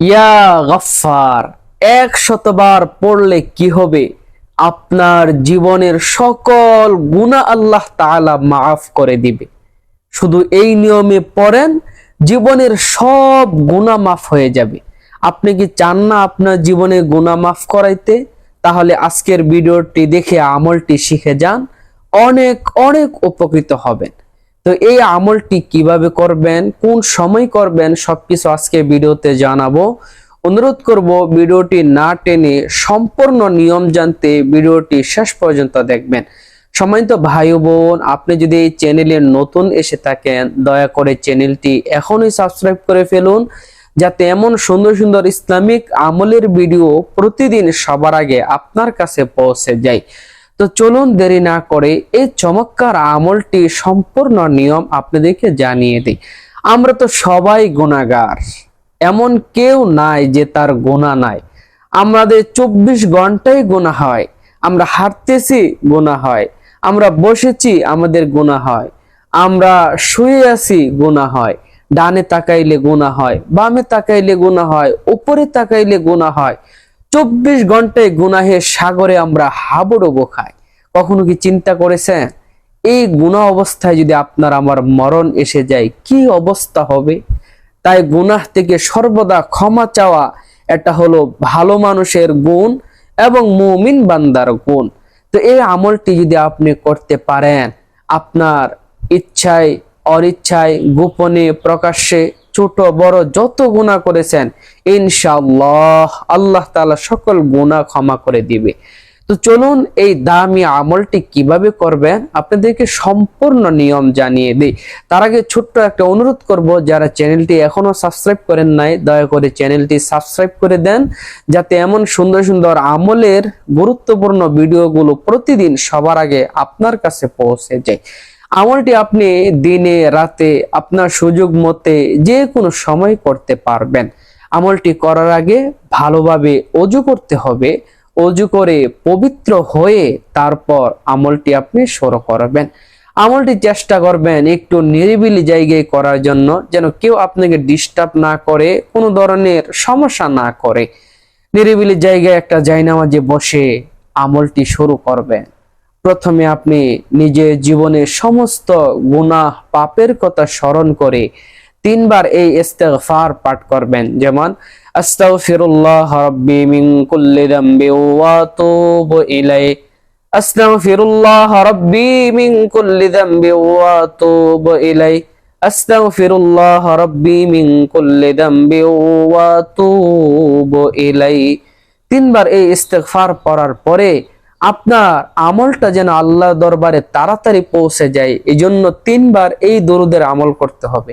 ইয়া গফফার এক শতবার পড়লে কি হবে? আপনার জীবনের সকল গুনাহ আল্লাহ তাআলা মাফ করে দিবে। শুধু এই নিয়মে পড়েন, জীবনের সব গুনাহ মাফ হয়ে যাবে। আপনি কি চান না আপনার জীবনে গুণা মাফ করাইতে? তাহলে আজকের ভিডিওটি দেখে আমলটি শিখে যান। অনেক অনেক উপকৃত হবেন। তো এই আমলটি কীভাবে করবেন, কোন সময় করবেন, সবকিছু আজকে ভিডিওতে জানাব। অনুরোধ করব ভিডিওটি না টেনে সম্পূর্ণ নিয়ম জানতে ভিডিওটি শেষ পর্যন্ত দেখবেন। সম্মানিত ভাই বোন আপনি যদি এই চ্যানেলে নতুন এসে থাকেন, দয়া করে চ্যানেলটি এখনই সাবস্ক্রাইব করে ফেলুন, যাতে এমন সুন্দর সুন্দর ইসলামিক আমলের ভিডিও প্রতিদিন সবার আগে আপনার কাছে পৌঁছে যায়। তো চলুন দেরি না করে এই চমৎকার আমলটি সম্পূর্ণ নিয়ম আপনাদেরকে জানিয়ে দিই। আমরা তো সবাই গুণাগার এমন কেউ নাই যে তার গুণা নাই। আমাদের চব্বিশ ঘন্টায় গুণা হয়। আমরা হাঁটতেছি গুণা হয়। আমরা বসেছি, আমাদের গুণা হয়। আমরা শুয়ে আছি গুণা হয়। ডানে তাকাইলে গুণা হয়, বামে তাকাইলে গুণা হয়, উপরে তাকাইলে গুণা হয়। চব্বিশ ঘন্টায় গুনাহের সাগরে আমরা হাবুডুবো খাই। কখনো কি চিন্তা করেছেন এই গুণা অবস্থায় যদি আপনার আমার মরণ এসে যায়, কি অবস্থা হবে? তাই গুনাহ থেকে সর্বদা ক্ষমা চাওয়া, এটা হলো ভালো মানুষের গুণ এবং মুমিন বান্দার গুণ। তো এই আমলটি যদি আপনি করতে পারেন, আপনার ইচ্ছায়, অনিচ্ছায়, গোপনে, প্রকাশ্যে, ছোট, বড় যত গুণা করেছেন, ইনশাআল্লাহ আল্লাহ তাআলা সকল গুণা ক্ষমা করে দিবে। তো চলুন এই দামি আমলটি কীভাবে করবেন? আপনাদেরকে সম্পূর্ণ নিয়ম জানিয়ে দিই। তার আগে ছোট্ট একটা অনুরোধ করব, যারা চ্যানেলটি এখনও সাবস্ক্রাইব করেন নাই, দয়া করে চ্যানেলটি সাবস্ক্রাইব করে দেন, যাতে এমন সুন্দর সুন্দর আমলের গুরুত্বপূর্ণ ভিডিওগুলো প্রতিদিন সবার আগে আপনার কাছে পৌঁছে যায়। আমলটি আপনি দিনে, রাতে, আপনার সুযোগ মতে যে কোনো সময় করতে পারবেন। আমলটি করার আগে ভালোভাবে অজু করতে হবে অজু করে পবিত্র হয়ে তারপর আমলটি আপনি শুরু করবেন। আমলটি চেষ্টা করবেন একটু নিরিবিলি জায়গায় করার জন্য, যেন কেউ আপনাকে ডিস্টার্ব না করে, কোনো ধরনের সমস্যা না করে। নিরিবিলি জায়গায় একটা জায়নামাজে বসে আমলটি শুরু করবেন। প্রথমে আপনি নিজের জীবনের সমস্ত গুনাহ, পাপের কথা স্মরণ করে তিনবার এই ইস্তেগফার পাঠ করবেন। যেমন আস্তাগফিরুল্লাহ রাব্বি মিন কুল্লি যামবি ওয়া আতুবু ইলাইহি। আস্তাগফিরুল্লাহ রাব্বি মিন কুল্লি যামবি ওয়া আতুবু ইলাইহি। আস্তাগফিরুল্লাহ রাব্বি মিন কুল্লি যামবি ওয়া আতুবু ইলাইহি। তিনবার এই ইস্তেগফার পড়ার পরে আপনার আমলটা যেন আল্লাহ দরবারে তাড়াতাড়ি পৌঁছে যায় এই জন্য তিনবার এই দরুদের আমল করতে হবে।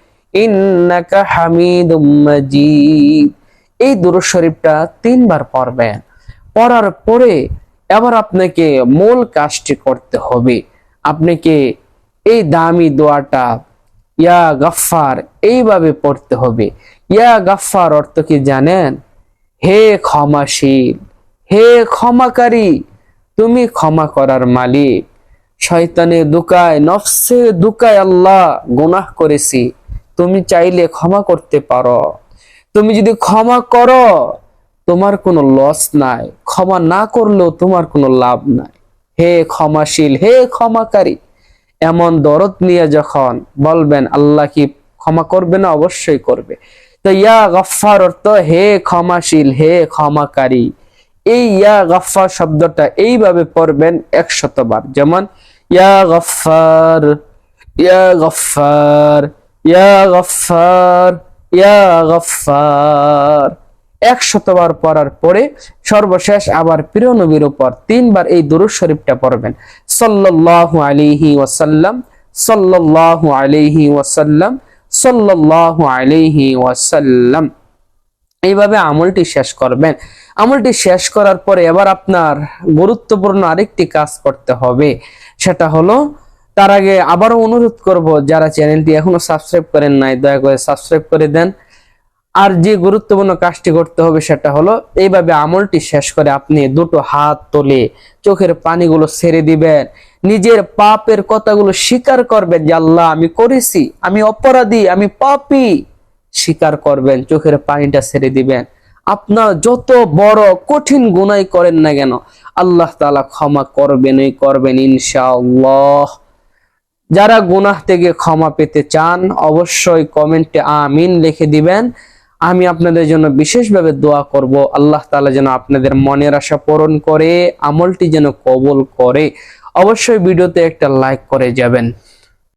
ইন্নাকা হামিদুম মাজিদ। এই দুরূদ শরীফটা তিনবার পড়বেন। পড়ার পরে এবার আপনাকে মূল কাজটি করতে হবে। আপনাকে এই দামি দোয়াটা, ইয়া গাফফার, এইভাবে পড়তে হবে। ইয়া গাফফার অর্থ কি জানেন? হে ক্ষমাশীল, হে ক্ষমাকারী, তুমি ক্ষমা করার মালিক। শয়তানে দুকায় নফসে দুকায় আল্লাহ গুনাহ করেছি। তুমি চাইলে ক্ষমা করতে পারো। তুমি যদি ক্ষমা করো, তোমার কোনো লস নাই। ক্ষমা না করলেও তোমার কোনো লাভ নাই। হে ক্ষমাশীল, হে ক্ষমাকারী, এমন দরদ নিয়ে যখন বলবেন, আল্লাহ কি ক্ষমা করবে না? অবশ্যই করবে। তো ইয়া গফার অর্থ, হে ক্ষমাশীল, হে ক্ষমাকারী, এই ইয়া গফার শব্দটা এইভাবে পড়বেন একশতবার। যেমন, ইয়া গফার ইয়া গফার ইয়া গফার ইয়া গফার একশতবার পড়ার পরে সর্বশেষ আবার প্রিয় নবীর উপর তিনবার এই দুরুদ শরীফটা পড়বেন। সাল্লাল্লাহু আলাইহি ওয়াসাল্লাম, সাল্লাল্লাহু আলাইহি ওয়াসাল্লাম, সাল্লাল্লাহু আলাইহি ওয়াসাল্লাম। এইভাবে আমলটি শেষ করবেন। আমলটি শেষ করার পরে এবার আপনার গুরুত্বপূর্ণ আরেকটি কাজ করতে হবে। সেটা হলো তার আগে আবারও অনুরোধ করব, যারা চ্যানেলটি এখনও সাবস্ক্রাইব করেন নাই, দয়া করে সাবস্ক্রাইব করে দেন। আর যে গুরুত্বপূর্ণ কাজটি করতে হবে সেটা হলো, এইভাবে আমলটি শেষ করে আপনি দুটো হাত তোলে চোখের পানিগুলো ছেড়ে দিবেন। নিজের পাপের কথাগুলো স্বীকার করবেন যে, আল্লাহ, আমি করেছি, আমি অপরাধী, আমি পাপী। স্বীকার করবেন, চোখের পানিটা ছেড়ে দিবেন। আপনার যত বড় কঠিন গুনাই করেন না কেন, আল্লাহ তাআলা ক্ষমা করবেনই করবেন, ইনশাআল্লাহ। যারা গুনাহ থেকে ক্ষমা পেতে চান, অবশ্যই কমেন্টে আমিন লিখে দিবেন। আমি আপনাদের জন্য বিশেষভাবে দোয়া করব। আল্লাহ তাআলা যেন আপনাদের মনের আশা পূরণ করে, আমলটি যেন কবল করে। অবশ্যই ভিডিওতে একটা লাইক করে যাবেন।